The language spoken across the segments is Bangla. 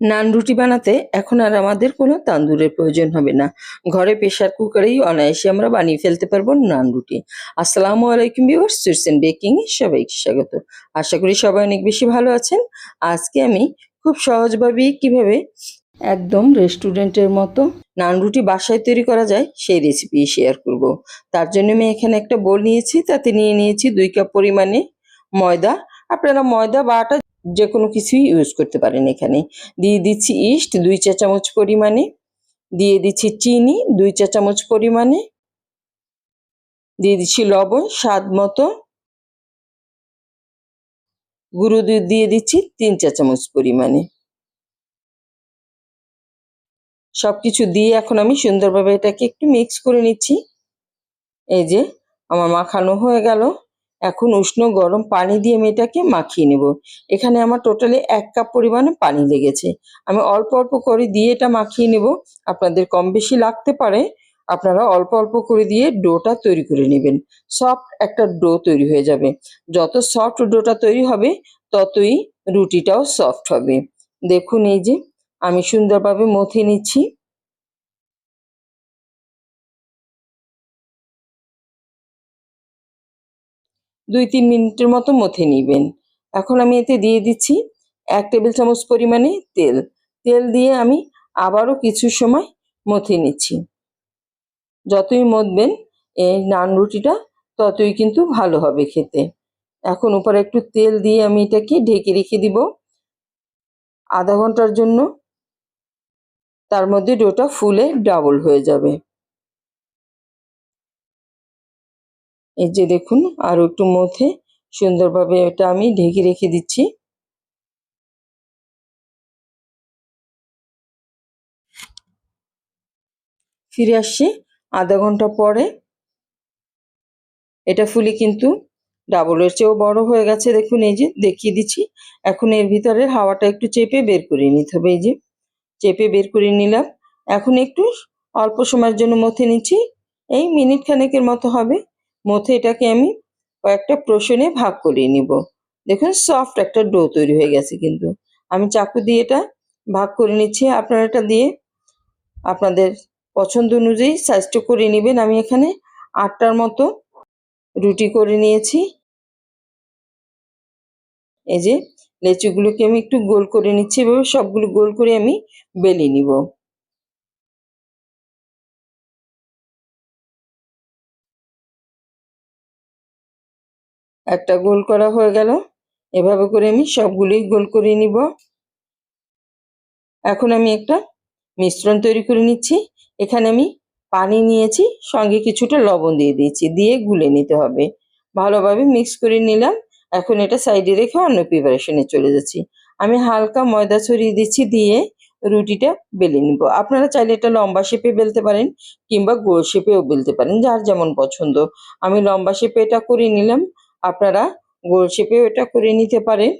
নান রুটি বানাতে এখন আর আমাদের কোনো তান্দুরের প্রয়োজন হবে না। ঘরে প্রেশার কুকারেই অনায়াসে আমরা বানিয়ে ফেলতে পারব নান রুটি। আসসালামু আলাইকুম ভিউয়ার্স বেকিং এ সবাইকে স্বাগত। আশা করি সবাই অনেক বেশি ভালো আছেন। আজকে আমি খুব সহজভাবেই কীভাবে একদম রেস্টুরেন্টের মতো নান রুটি বাসায় তৈরি করা যায় সেই রেসিপি শেয়ার করব। তার জন্য আমি এখানে একটা বোল নিয়েছি, তাতে নিয়ে নিয়েছি দুই কাপ পরিমাণে ময়দা। আপনারা ময়দা বা আটা যে কোনো কিছুই ইউজ করতে পারেন এখানে। দিয়ে দিচ্ছি ইস্ট, দুই চা চামচ পরিমাণে। দিয়ে দিচ্ছি চিনি, দুই চা চামচ পরিমাণে। দিয়ে দিচ্ছি লবণ, স্বাদ মতো। গুঁড়ো দুধ দিয়ে দিচ্ছি তিন চা চামচ পরিমাণে। সব কিছু দিয়ে এখন আমি সুন্দরভাবে এটাকে একটু মিক্স করে নিচ্ছি। এই যে, আমার মাখানো হয়ে গেল। এখন উষ্ণ গরম পানি দিয়ে আমি এটাকে মাখিয়ে নেব। এখানে আমার টোটালি এক কাপ পরিমাণে পানি লেগেছে। আমি অল্প অল্প করে দিয়ে এটা মাখিয়ে নেব। আপনাদের কম বেশি লাগতে পারে। আপনারা অল্প অল্প করে দিয়ে ডোটা তৈরি করে নেবেন। সফট একটা ডো তৈরি হয়ে যাবে। যত সফট ডোটা তৈরি হবে, ততই রুটিটাও সফট হবে। দেখুন এই যে, আমি সুন্দরভাবে মথে নিচ্ছি। দুই তিন মিনিটের মতো মথে নিবেন। এখন আমি এতে দিয়ে দিচ্ছি এক টেবিল চামচ পরিমাণে তেল। তেল দিয়ে আমি আবারও কিছু সময় মথে নিচ্ছি। যতই মতবেন এই নান রুটিটা, ততই কিন্তু ভালো হবে খেতে। এখন উপরে একটু তেল দিয়ে আমি এটাকে ঢেকে রেখে দিব। আধা ঘণ্টার জন্য তার মধ্যে ডোটা ফুলে ডাবল হয়ে যাবে। এই যে দেখুন আরও একটু মধ্যে সুন্দরভাবে এটা আমি ঢেকে রেখে দিচ্ছি। ফিরে আসছি আধা ঘণ্টা পরে। এটা ফুলি কিন্তু ডাবলের চেয়েও বড় হয়ে গেছে, দেখুন এই যে দেখিয়ে দিচ্ছি। এখন এর ভিতরে হাওয়াটা একটু চেপে বের করে নিতে হবে, এই যে চেপে বের করে নিলাম। এখন একটু অল্প সময়ের জন্য মথে নিচ্ছি, এই মিনিট খানেকের মতো হবে। মথে এটাকে আমি কয়েকটা প্রশনে ভাগ করিয়ে নিব। দেখুন সফট একটা ডো তৈরি হয়ে গেছে কিন্তু। আমি চাকু দিয়ে এটা ভাগ করে নিচ্ছি। আপনারা এটা দিয়ে আপনাদের পছন্দ অনুযায়ী সাইজটা করে নেবেন। আমি এখানে আটটার মতো রুটি করে নিয়েছি। এই যে লেচুগুলোকে আমি একটু গোল করে নিচ্ছি। এভাবে সবগুলো গোল করে আমি বেলে নিব। একটা গোল করা হয়ে গেল। এভাবে করে আমি সবগুলোই গোল করে নিব। এখন আমি একটা মিশ্রণ তৈরি করে নিচ্ছি। এখানে আমি পানি নিয়েছি, সঙ্গে কিছুটা লবণ দিয়ে দিয়েছি, দিয়ে গুলে নিতে হবে। ভালোভাবে মিক্স করে নিলাম। এখন এটা সাইডে রেখে অন্য প্রিপারেশনে চলে যাচ্ছি। আমি হালকা ময়দা ছড়িয়ে দিচ্ছি দিয়ে রুটিটা বেলে নিব। আপনারা চাইলে এটা লম্বা শেপে বেলতে পারেন কিংবা গোল শেপেও বেলতে পারেন, যার যেমন পছন্দ। আমি লম্বা শেপে এটা করে নিলাম। আপনারা গোল শেপেও এটা করে নিতে পারেন।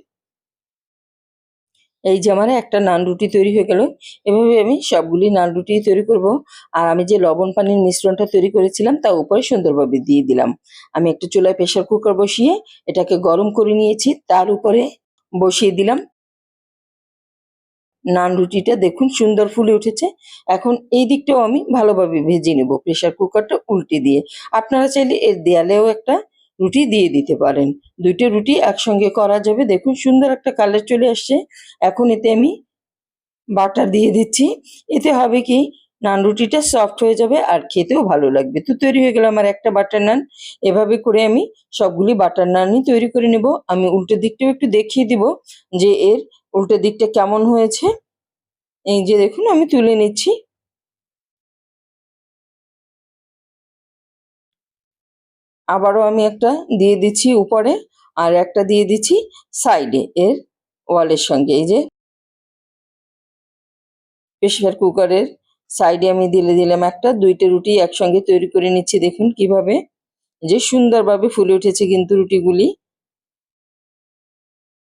এই যে আমার একটা নান রুটি তৈরি হয়ে গেল। এভাবে আমি সবগুলি নান রুটি তৈরি করব। আর আমি যে লবণ পানির মিশ্রণটা তৈরি করেছিলাম, তা উপরে সুন্দরভাবে দিয়ে দিলাম। আমি একটা চুলায় প্রেশার কুকার বসিয়ে এটাকে গরম করে নিয়েছি। তার উপরে বসিয়ে দিলাম। নান রুটিটা দেখুন সুন্দর ফুলে উঠেছে। এখন এই দিকটাও আমি ভালোভাবে ভেজে নেব প্রেশার কুকারটা উল্টে দিয়ে। আপনারা চাইলে এর দেয়ালেও একটা রুটি দিয়ে দিতে পারেন। দুইটা রুটি একসঙ্গে করা যাবে। দেখুন, সুন্দর একটা কালার চলে আসছে। এখন এতে আমি বাটার দিয়ে দিচ্ছি। এতে হবে কি, নান রুটিটা সফট হয়ে যাবে আর খেতেও ভালো লাগবে। তো তৈরি হয়ে গেল আমার একটা বাটার নান এভাবে করে আমি সবগুলি বাটার নানই তৈরি করে নেব। আমি উল্টো দিকটাও একটু দেখিয়ে দিব যে এর উল্টো দিকটা কেমন হয়েছে। এই যে দেখুন, আমি তুলে নিচ্ছি। আবারও আমি একটা দিয়ে দিচ্ছি উপরে আর একটা দিয়ে দিচ্ছি সাইডে এর ওয়ালের সঙ্গে। এই যে প্রেশার কুকারের সাইডে আমি দিলে দিলাম একটা, দুইটা রুটি একসঙ্গে তৈরি করে নিচ্ছি। দেখুন কীভাবে যে সুন্দরভাবে ফুলে উঠেছে কিন্তু রুটিগুলি।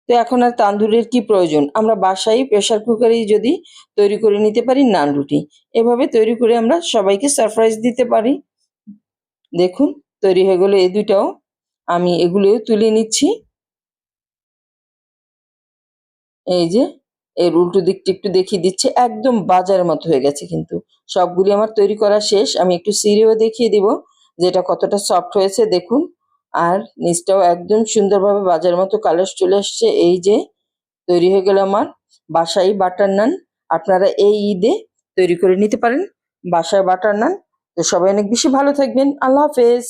তো এখন আর তান্দুরের কি প্রয়োজন? আমরা বাসায় প্রেশার কুকারেই যদি তৈরি করে নিতে পারি নান রুটি। এভাবে তৈরি করে আমরা সবাইকে সারপ্রাইজ দিতে পারি। দেখুন তৈরি হয়ে গেলো এই দুটাও আমি এগুলোও তুলে নিচ্ছি। এই যে, এর উল্টো দিকটি একটু দেখিয়ে দিচ্ছে। একদম বাজারের মতো হয়ে গেছে কিন্তু। সবগুলি আমার তৈরি করা শেষ। আমি একটু সিরেও দেখিয়ে দিব যেটা কতটা সফট হয়েছে, দেখুন। আর নিচটাও একদম সুন্দরভাবে বাজারের মতো কালার চলে আসছে। এই যে, তৈরি হয়ে গেল আমার বাসাই বাটার নান আপনারা এই ঈদে তৈরি করে নিতে পারেন বাসায় বাটার নান তো সবাই অনেক বেশি ভালো থাকবেন। আল্লাহ হাফেজ।